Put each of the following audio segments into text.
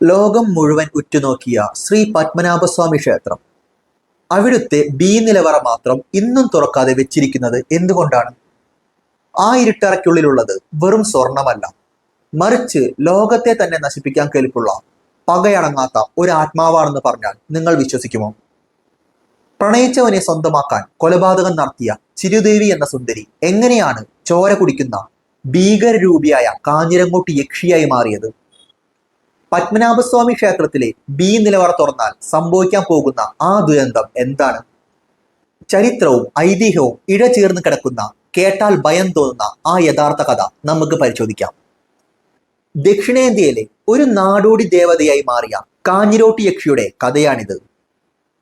ലോകം മുഴുവൻ ഉറ്റുനോക്കിയ ശ്രീ പത്മനാഭസ്വാമി ക്ഷേത്രം. അവിടുത്തെ ബി നിലവറ മാത്രം ഇന്നും തുറക്കാതെ വെച്ചിരിക്കുന്നത് എന്തുകൊണ്ടാണ്? ആ ഇരുട്ടറയ്ക്കുള്ളിലുള്ളത് വെറും സ്വർണമല്ല. മറിച്ച് ലോകത്തെ തന്നെ നശിപ്പിക്കാൻ കേൾപ്പുള്ള പകയടങ്ങാത്ത ഒരു ആത്മാവാണെന്ന് പറഞ്ഞാൽ നിങ്ങൾ വിശ്വസിക്കുമോ? പ്രണയിച്ചവനെ സ്വന്തമാക്കാൻ കൊലപാതകം നടത്തിയ ചിരുദേവി എന്ന സുന്ദരി എങ്ങനെയാണ് ചോര കുടിക്കുന്ന ഭീകരരൂപിയായ കാഞ്ഞിരങ്ങോട്ട് യക്ഷിയായി മാറിയത്? പത്മനാഭസ്വാമി ക്ഷേത്രത്തിലെ ബി നിലവറ തുറന്നാൽ സംഭവിക്കാൻ പോകുന്ന ആ ദുരന്തം എന്താണ്? ചരിത്രവും ഐതിഹ്യവും ഇഴചേർന്ന് കിടക്കുന്ന കേട്ടാൽ ഭയം തോന്നുന്ന ആ യഥാർത്ഥ കഥ നമുക്ക് പരിശോധിക്കാം. ദക്ഷിണേന്ത്യയിലെ ഒരു നാടോടി ദേവതയായി മാറിയ കാഞ്ഞിരോട്ടി യക്ഷിയുടെ കഥയാണിത്.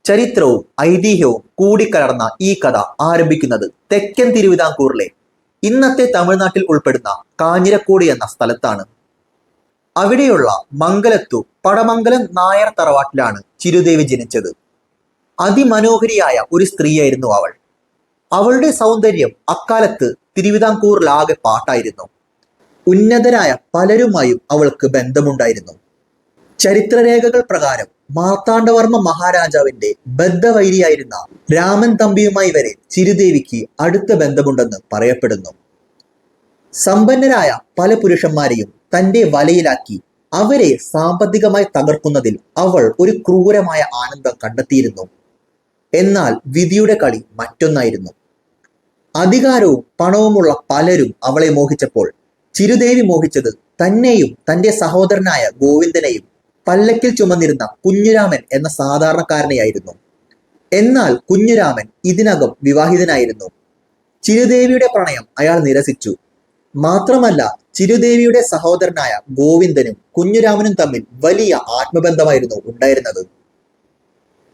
ചരിത്രവും ഐതിഹ്യവും കൂടിക്കലർന്ന ഈ കഥ ആരംഭിക്കുന്നത് തെക്കൻ തിരുവിതാംകൂറിലെ ഇന്നത്തെ തമിഴ്നാട്ടിൽ ഉൾപ്പെടുന്ന കാഞ്ഞിരക്കോട് എന്ന സ്ഥലത്താണ്. അവിടെയുള്ള മംഗലത്തു പടമംഗലം നായർ തറവാട്ടിലാണ് ചിരുദേവി ജനിച്ചത്. അതിമനോഹരിയായ ഒരു സ്ത്രീയായിരുന്നു അവൾ. അവളുടെ സൗന്ദര്യം അക്കാലത്ത് തിരുവിതാംകൂറിലാകെ പാട്ടായിരുന്നു. ഉന്നതരായ പലരുമായും അവൾക്ക് ബന്ധമുണ്ടായിരുന്നു. ചരിത്രരേഖകൾ പ്രകാരം മാർത്താണ്ഡവർമ്മ മഹാരാജാവിന്റെ ബദ്ധവൈരിയായിരുന്ന രാമൻ തമ്പിയുമായി വരെ ചിരുദേവിക്ക് അടുത്ത ബന്ധമുണ്ടെന്ന് പറയപ്പെടുന്നു. സമ്പന്നരായ പല പുരുഷന്മാരെയും തന്റെ വലയിലാക്കി അവരെ സാമ്പത്തികമായി തകർക്കുന്നതിൽ അവൾ ഒരു ക്രൂരമായ ആനന്ദം കണ്ടെത്തിയിരുന്നു. എന്നാൽ വിധിയുടെ കളി മറ്റൊന്നായിരുന്നു. അധികാരവും പണവുമുള്ള പലരും അവളെ മോഹിച്ചപ്പോൾ ചിരുദേവി മോഹിച്ചത് തന്നെയും തന്റെ സഹോദരനായ ഗോവിന്ദനെയും പല്ലക്കിൽ ചുമന്നിരുന്ന കുഞ്ഞുരാമൻ എന്ന സാധാരണക്കാരനെയായിരുന്നു. എന്നാൽ കുഞ്ഞുരാമൻ ഇതിനകം വിവാഹിതനായിരുന്നു. ചിരുദേവിയുടെ പ്രണയം അയാൾ നിരസിച്ചു. മാത്രമല്ല ചിരുദേവിയുടെ സഹോദരനായ ഗോവിന്ദനും കുഞ്ഞുരാമനും തമ്മിൽ വലിയ ആത്മബന്ധമായിരുന്നു ഉണ്ടായിരുന്നത്.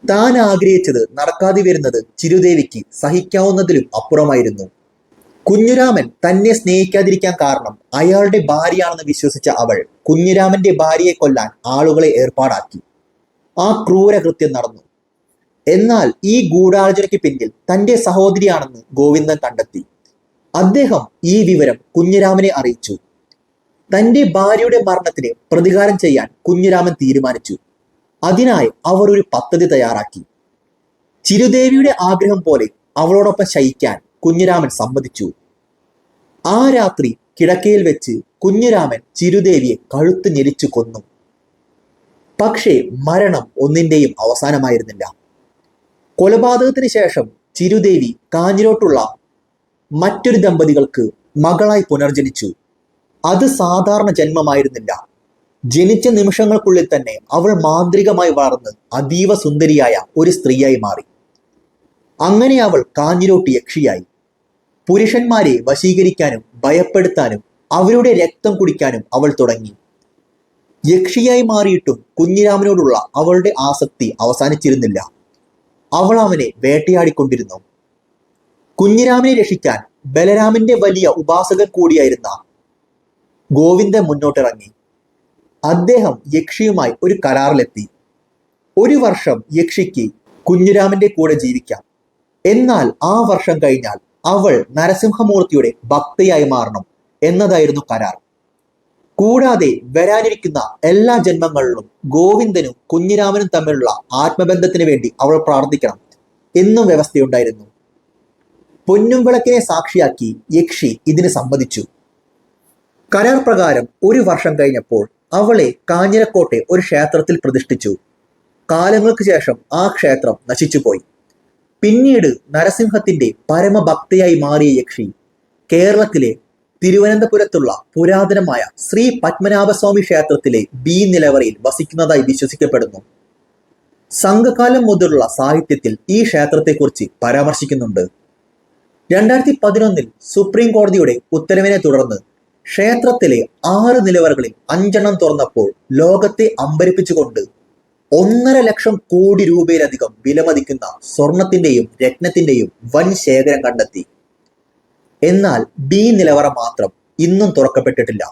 താൻ ആഗ്രഹിച്ചത് നടക്കാതെ വരുന്നത് ചിരുദേവിക്ക് സഹിക്കാവുന്നതിലും അപ്പുറമായിരുന്നു. കുഞ്ഞുരാമൻ തന്നെ സ്നേഹിക്കാതിരിക്കാൻ കാരണം അയാളുടെ ഭാര്യയാണെന്ന് വിശ്വസിച്ച അവൾ കുഞ്ഞുരാമന്റെ ഭാര്യയെ കൊല്ലാൻ ആളുകളെ ഏർപ്പാടാക്കി. ആ ക്രൂരകൃത്യം നടന്നു. എന്നാൽ ഈ ഗൂഢാലോചനയ്ക്ക് പിന്നിൽ തന്റെ സഹോദരിയാണെന്ന് ഗോവിന്ദൻ കണ്ടെത്തി. അദ്ദേഹം ഈ വിവരം കുഞ്ഞിരാമനെ അറിയിച്ചു. തന്റെ ഭാര്യയുടെ മരണത്തിന് പ്രതികാരം ചെയ്യാൻ കുഞ്ഞിരാമൻ തീരുമാനിച്ചു. അതിനായി അവർ ഒരു പദ്ധതി തയ്യാറാക്കി. ചിരുദേവിയുടെ ആഗ്രഹം പോലെ അവളോടൊപ്പം ശയിക്കാൻ കുഞ്ഞിരാമൻ സമ്മതിച്ചു. ആ രാത്രി കിടക്കയിൽ വെച്ച് കുഞ്ഞിരാമൻ ചിരുദേവിയെ കഴുത്ത് ഞെരിച്ചു കൊന്നു. പക്ഷേ മരണം ഒന്നിന്റെയും അവസാനമായിരുന്നില്ല. കൊലപാതകത്തിന് ശേഷം ചിരുദേവി കാഞ്ഞിരോട്ടുള്ള മറ്റൊരു ദമ്പതികൾക്ക് മകളായി പുനർജനിച്ചു. അത് സാധാരണ ജന്മമായിരുന്നില്ല. ജനിച്ച നിമിഷങ്ങൾക്കുള്ളിൽ തന്നെ അവൾ മാന്ത്രികമായി വളർന്ന് അതീവ സുന്ദരിയായ ഒരു സ്ത്രീയായി മാറി. അങ്ങനെ അവൾ കാഞ്ഞിരോട്ട് യക്ഷിയായി. പുരുഷന്മാരെ വശീകരിക്കാനും ഭയപ്പെടുത്താനും അവരുടെ രക്തം കുടിക്കാനും അവൾ തുടങ്ങി. യക്ഷിയായി മാറിയിട്ടും കുഞ്ഞിരാമനോടുള്ള അവളുടെ ആസക്തി അവസാനിച്ചിരുന്നില്ല. അവൾ അവനെ വേട്ടയാടിക്കൊണ്ടിരുന്നു. കുഞ്ഞിരാമനെ രക്ഷിക്കാൻ ബലരാമന്റെ വലിയ ഉപാസകൻ കൂടിയായിരുന്ന ഗോവിന്ദൻ മുന്നോട്ടിറങ്ങി. അദ്ദേഹം യക്ഷിയുമായി ഒരു കരാറിലെത്തി. ഒരു വർഷം യക്ഷിക്ക് കുഞ്ഞുരാമന്റെ കൂടെ ജീവിക്കാം. എന്നാൽ ആ വർഷം കഴിഞ്ഞാൽ അവൾ നരസിംഹമൂർത്തിയുടെ ഭക്തയായി മാറണം എന്നതായിരുന്നു കരാർ. കൂടാതെ വരാനിരിക്കുന്ന എല്ലാ ജന്മങ്ങളിലും ഗോവിന്ദനും കുഞ്ഞിരാമനും തമ്മിലുള്ള ആത്മബന്ധത്തിന് വേണ്ടി അവൾ പ്രാർത്ഥിക്കണം എന്നും വ്യവസ്ഥയുണ്ടായിരുന്നു. പൊന്നും വിളക്കിനെ സാക്ഷിയാക്കി യക്ഷി ഇതിന് സമ്മതിച്ചു. കരാർ പ്രകാരം ഒരു വർഷം കഴിഞ്ഞപ്പോൾ അവളെ കാഞ്ഞിരക്കോട്ടെ ഒരു ക്ഷേത്രത്തിൽ പ്രതിഷ്ഠിച്ചു. കാലങ്ങൾക്ക് ശേഷം ആ ക്ഷേത്രം നശിച്ചുപോയി. പിന്നീട് നരസിംഹത്തിന്റെ പരമഭക്തയായി മാറിയ യക്ഷി കേരളത്തിലെ തിരുവനന്തപുരത്തുള്ള പുരാതനമായ ശ്രീ പത്മനാഭസ്വാമി ക്ഷേത്രത്തിലെ ബി നിലവറയിൽ വസിക്കുന്നതായി വിശ്വസിക്കപ്പെടുന്നു. സംഘകാലം മുതലുള്ള സാഹിത്യത്തിൽ ഈ ക്ഷേത്രത്തെക്കുറിച്ച് പരാമർശിക്കുന്നുണ്ട്. രണ്ടായിരത്തി പതിനൊന്നിൽ സുപ്രീം കോടതിയുടെ ഉത്തരവിനെ തുടർന്ന് ക്ഷേത്രത്തിലെ ആറ് നിലവറകളിൽ അഞ്ചെണ്ണം തുറന്നപ്പോൾ ലോകത്തെ അമ്പരിപ്പിച്ചുകൊണ്ട് ഒന്നര ലക്ഷം കോടി രൂപയിലധികം വിലമതിക്കുന്ന സ്വർണത്തിന്റെയും രത്നത്തിന്റെയും വൻ ശേഖരം കണ്ടെത്തി. എന്നാൽ ബി നിലവറ മാത്രം ഇന്നും തുറക്കപ്പെട്ടിട്ടില്ല.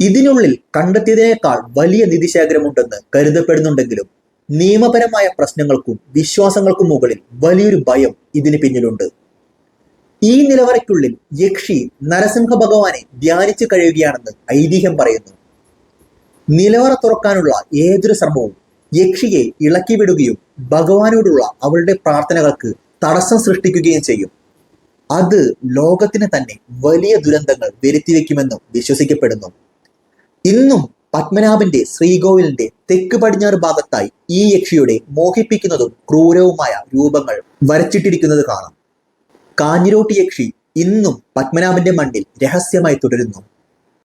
ഇതിനുള്ളിൽ കണ്ടെത്തിയതിനേക്കാൾ വലിയ നിധി നിധിശേഖരമുണ്ടെന്ന് കരുതപ്പെടുന്നുണ്ടെങ്കിലും നിയമപരമായ പ്രശ്നങ്ങൾക്കും വിശ്വാസങ്ങൾക്കും മുകളിൽ വലിയൊരു ഭയം ഇതിന് പിന്നിലുണ്ട്. ഈ നിലവറയ്ക്കുള്ളിൽ യക്ഷി നരസിംഹ ഭഗവാനെ ധ്യാനിച്ചു കഴിയുകയാണെന്ന് ഐതിഹ്യം പറയുന്നു. നിലവറ തുറക്കാനുള്ള ഏതൊരു ശ്രമവും യക്ഷിയെ ഇളക്കിവിടുകയും ഭഗവാനോടുള്ള അവളുടെ പ്രാർത്ഥനകൾക്ക് തടസ്സം സൃഷ്ടിക്കുകയും ചെയ്യും. അത് ലോകത്തിന് തന്നെ വലിയ ദുരന്തങ്ങൾ വരുത്തിവെക്കുമെന്നും വിശ്വസിക്കപ്പെടുന്നു. ഇന്നും പത്മനാഭന്റെ ശ്രീകോവിലിന്റെ തെക്ക് പടിഞ്ഞാറ് ഭാഗത്തായി ഈ യക്ഷിയുടെ മോഹിപ്പിക്കുന്നതും ക്രൂരവുമായ രൂപങ്ങൾ വരച്ചിട്ടിരിക്കുന്നത് കാണാം. കാഞ്ഞിരോട്ട് യക്ഷി ഇന്നും പത്മനാഭന്റെ മണ്ണിൽ രഹസ്യമായി തുടരുന്നു.